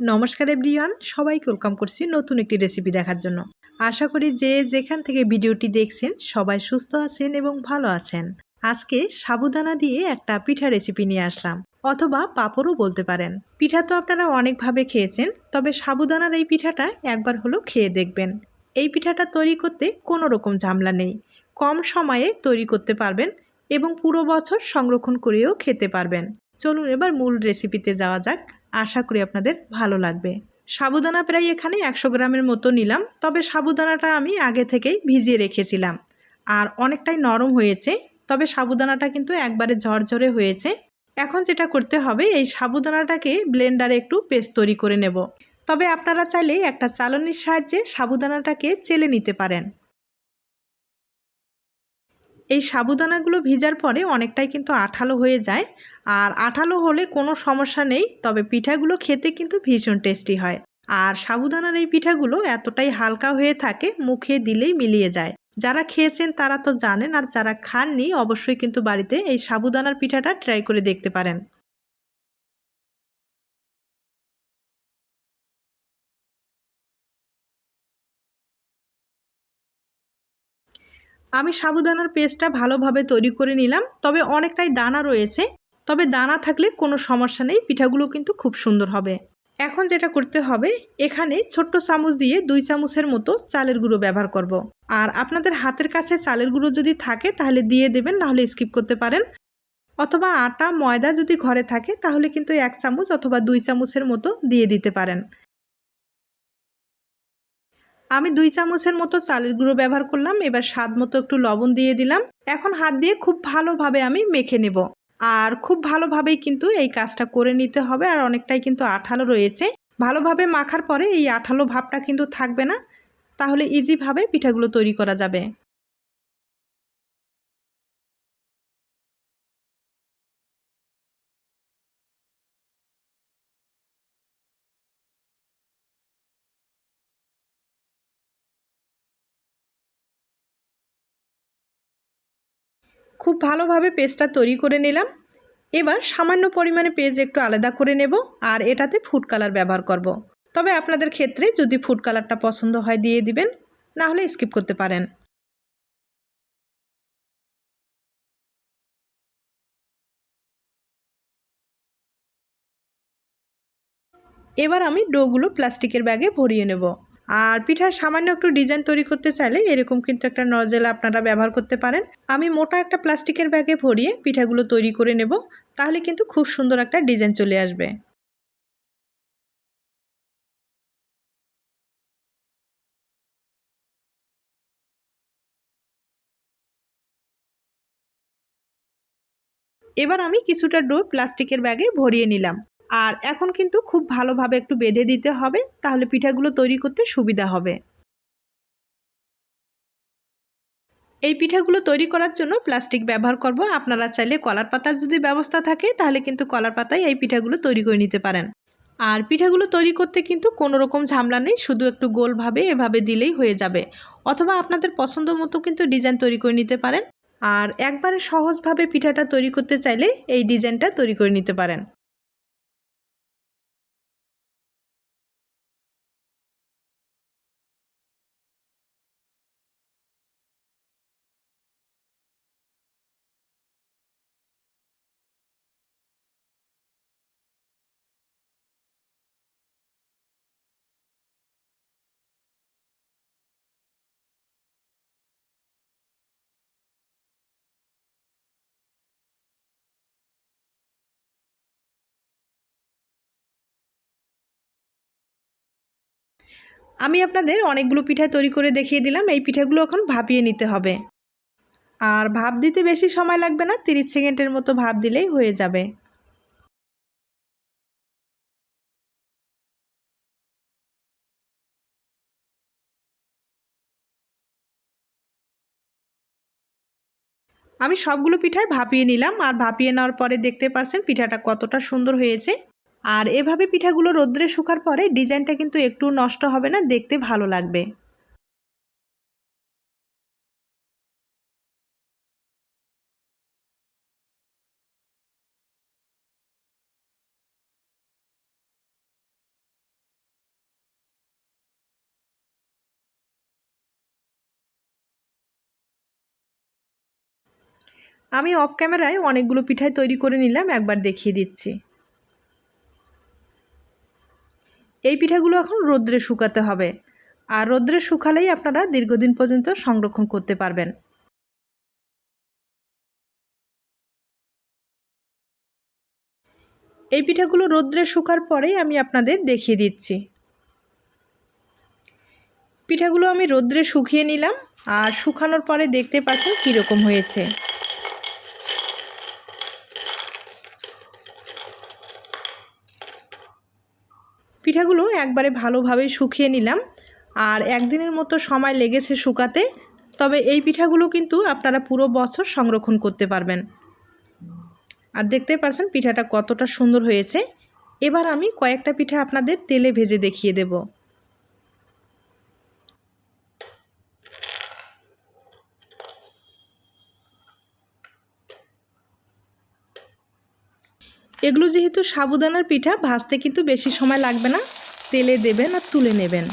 নমস্কার এভরিওয়ান, সবাইকে ওয়েলকাম করছি নতুন একটি রেসিপি দেখার জন্য। আশা করি যে যেখান থেকে ভিডিওটি দেখছেন, সবাই সুস্থ আছেন এবং ভালো আছেন। আজকে সাবুদানা দিয়ে একটা পিঠা রেসিপি নিয়ে আসলাম, অথবা পাঁপড়ও বলতে পারেন। পিঠা তো আপনারা অনেকভাবে খেয়েছেন, তবে সাবুদানার এই পিঠাটা একবার হলো খেয়ে দেখবেন। এই পিঠাটা তৈরি করতে কোনো রকম ঝামেলা নেই, কম সময়ে তৈরি করতে পারবেন এবং পুরো বছর সংরক্ষণ করেও খেতে পারবেন। চলুন এবার মূল রেসিপিতে যাওয়া যাক। আশা করি আপনাদের ভালো লাগবে। সাবুদানা প্রায় এখানে একশো গ্রামের মতো নিলাম, তবে সাবুদানাটা আমি আগে থেকেই ভিজিয়ে রেখেছিলাম। আর অনেকটাই নরম হয়েছে, তবে সাবুদানাটা কিন্তু একবারে ঝরঝরে হয়েছে। এখন যেটা করতে হবে, এই সাবুদানাটাকে ব্লেন্ডারে একটু পেস্ট তৈরি করে নেব। তবে আপনারা চাইলে একটা চালনির সাহায্যে সাবুদানাটাকে চেলে নিতে পারেন। এই সাবুদানাগুলো ভিজার পরে অনেকটাই কিন্তু আঠালো হয়ে যায়। আর আঠালো হলে কোনো সমস্যা নেই, তবে পিঠাগুলো খেতে কিন্তু ভীষণ টেস্টি হয়। আর সাবুদানার এই পিঠাগুলো এতটাই হালকা হয়ে থাকে, মুখে দিলেই মিলিয়ে যায়। যারা খেয়েছেন তারা তো জানেন, আর যারা খাননি অবশ্যই কিন্তু বাড়িতে এই সাবুদানার পিঠাটা ট্রাই করে দেখতে পারেন। আমি সাবুদানার পেস্টটা ভালোভাবে তৈরি করে নিলাম, তবে অনেকটাই দানা রয়েছে। তবে দানা থাকলে কোনো সমস্যা নেই, পিঠাগুলো কিন্তু খুব সুন্দর হবে। এখন যেটা করতে হবে, এখানে ছোট্ট চামচ দিয়ে দুই চামচের মতো চালের গুঁড়ো ব্যবহার করব। আর আপনাদের হাতের কাছে চালের গুঁড়ো যদি থাকে, তাহলে দিয়ে দেবেন নাহলে স্কিপ করতে পারেন। অথবা আটা, ময়দা যদি ঘরে থাকে, তাহলে কিন্তু এক চামচ অথবা দুই চামচের মতো দিয়ে দিতে পারেন। আমি দুই চামচের মতো চালের গুঁড়ো ব্যবহার করলাম, এবার স্বাদ মতো একটু লবণ দিয়ে দিলাম। এখন হাত দিয়ে খুব ভালোভাবে আমি মেখে নেব। আর খুব ভালোভাবেই কিন্তু এই কাজটা করে নিতে হবে, আর অনেকটাই কিন্তু আঠালো রয়েছে। ভালোভাবে মাখার পরে এই আঠালো ভাবটা কিন্তু থাকবে না। তাহলে ইজিভাবে পিঠাগুলো তৈরি করা যাবে। খুব ভালোভাবে পেস্টটা তৈরি করে নিলাম। এবার সামান্য পরিমাণে পেজ একটু আলাদা করে নেব আর এটাতে ফুড কালার ব্যবহার করব। তবে আপনাদের ক্ষেত্রে যদি ফুড কালারটা পছন্দ হয় দিয়ে দিবেন, না হলে স্কিপ করতে পারেন। এবার আমি ডোগুলো প্লাস্টিকের ব্যাগে ভরিয়ে নেব। আর পিঠার সামান্য একটু ডিজাইন তৈরি করতে চাইলে এরকম কিন্তু একটা নজেল আপনারা ব্যবহার করতে পারেন। আমি মোটা একটা প্লাস্টিকের ব্যাগে ভরিয়ে পিঠাগুলো তৈরি করে নেব, তাহলে কিন্তু খুব সুন্দর একটা ডিজাইন চলে আসবে। এবার আমি কিছুটা ডো প্লাস্টিকের ব্যাগে ভরিয়ে নিলাম। আর এখন কিন্তু খুব ভালোভাবে একটু বেঁধে দিতে হবে, তাহলে পিঠাগুলো তৈরি করতে সুবিধা হবে। এই পিঠাগুলো তৈরি করার জন্য প্লাস্টিক ব্যবহার করব। আপনারা চাইলে কলার পাতার যদি ব্যবস্থা থাকে, তাহলে কিন্তু কলার পাতায় এই পিঠাগুলো তৈরি করে নিতে পারেন। আর পিঠাগুলো তৈরি করতে কিন্তু কোনো রকম ঝামলা নেই, শুধু একটু গোলভাবে এভাবে দিলেই হয়ে যাবে। অথবা আপনাদের পছন্দ মতো কিন্তু ডিজাইন তৈরি করে নিতে পারেন। আর একবারে সহজভাবে পিঠাটা তৈরি করতে চাইলে এই ডিজাইনটা তৈরি করে নিতে পারেন। আমি আপনাদের অনেকগুলো পিঠা তৈরি করে দেখিয়ে দিলাম। এই পিঠাগুলো এখন ভাপিয়ে নিতে হবে। আর ভাপ দিতে বেশি সময় লাগবে না, তিরিশ সেকেন্ডের মতো ভাপ দিলেই হয়ে যাবে। আমি সবগুলো পিঠায় ভাপিয়ে নিলাম। আর ভাপিয়ে নেওয়ার পরে দেখতে পারছেন পিঠাটা কতটা সুন্দর হয়েছে। আর এভাবে পিঠাগুলো রোদ্রে শুকার পরে ডিজাইনটা কিন্তু একটু নষ্ট হবে না, দেখতে ভালো লাগবে। আমি অফ ক্যামেরায় অনেকগুলো পিঠাই তৈরি করে নিলাম, একবার দেখিয়ে দিচ্ছি। এই পিঠাগুলো এখন রোদ্রে শুকাতে হবে। আর রোদ্রে শুকালেই আপনারা দীর্ঘদিন পর্যন্ত সংরক্ষণ করতে পারবেন। এই পিঠাগুলো রোদ্রে শুকার পরেই আমি আপনাদের দেখিয়ে দিচ্ছি। পিঠাগুলো আমি রোদ্রে শুকিয়ে নিলাম। আর শুকানোর পরে দেখতে পাচ্ছেন কীরকম হয়েছে। পিঠাগুলো একবারে ভালোভাবে শুকিয়ে নিলাম। আর একদিনের মতো সময় লেগেছে শুকাতে, তবে এই পিঠাগুলো কিন্তু আপনারা পুরো বছর সংরক্ষণ করতে পারবেন। আর দেখতে পারছেন পিঠাটা কতটা সুন্দর হয়েছে। এবার আমি কয়েকটা পিঠা আপনাদের তেলে ভেজে দেখিয়ে দেব। এগুলো যেহেতু সাবুদানার পিঠা, ভাজতে কিন্তু বেশি সময় লাগবে না। তেলে দেবেন আর তুলে নেবেন।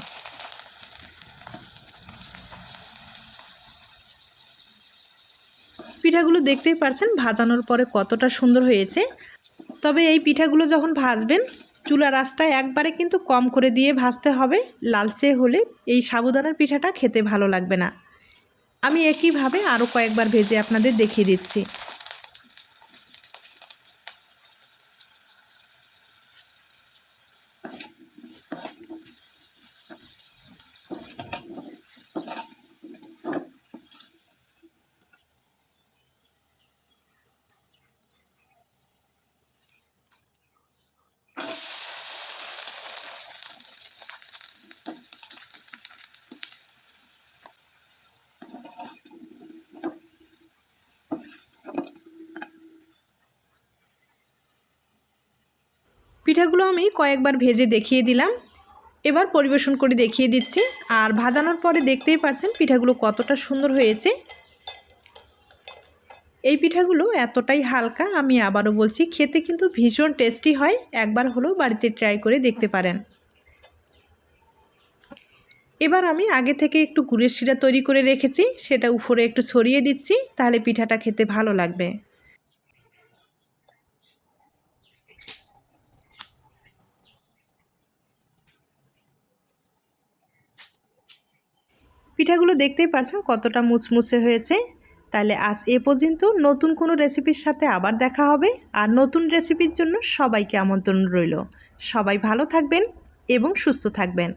পিঠাগুলো দেখতেই পারছেন ভাজানোর পরে কতটা সুন্দর হয়েছে। তবে এই পিঠাগুলো যখন ভাজবেন চুলা রাসটা একবারে কিন্তু কম করে দিয়ে ভাজতে হবে। লালচে হলে এই সাবুদানার পিঠাটা খেতে ভালো লাগবে না। আমি একইভাবে আরও কয়েকবার ভেজে আপনাদের দেখিয়ে দিচ্ছি। পিঠাগুলো আমি কয়েকবার ভেজে দেখিয়ে দিলাম। এবার পরিবেশন করে দেখিয়ে দিচ্ছি। আর ভাজানোর পরে দেখতেই পারছেন পিঠাগুলো কতটা সুন্দর হয়েছে। এই পিঠাগুলো এতটাই হালকা, আমি আবারও বলছি, খেতে কিন্তু ভীষণ টেস্টি হয়। একবার হলেও বাড়িতে ট্রাই করে দেখতে পারেন। এবার আমি আগে থেকে একটু গুড়ের শিরা তৈরি করে রেখেছি, সেটা উপরে একটু ছড়িয়ে দিচ্ছি, তাহলে পিঠাটা খেতে ভালো লাগবে। পিঠাগুলো দেখতেই পারছেন কতটা মুচমুচে হয়েছে। তাহলে আজ এ পর্যন্ত নতুন কোনো রেসিপির সাথে আবার দেখা হবে, আর নতুন রেসিপির জন্য সবাইকে আমন্ত্রণ রইল। সবাই ভালো থাকবেন এবং সুস্থ থাকবেন।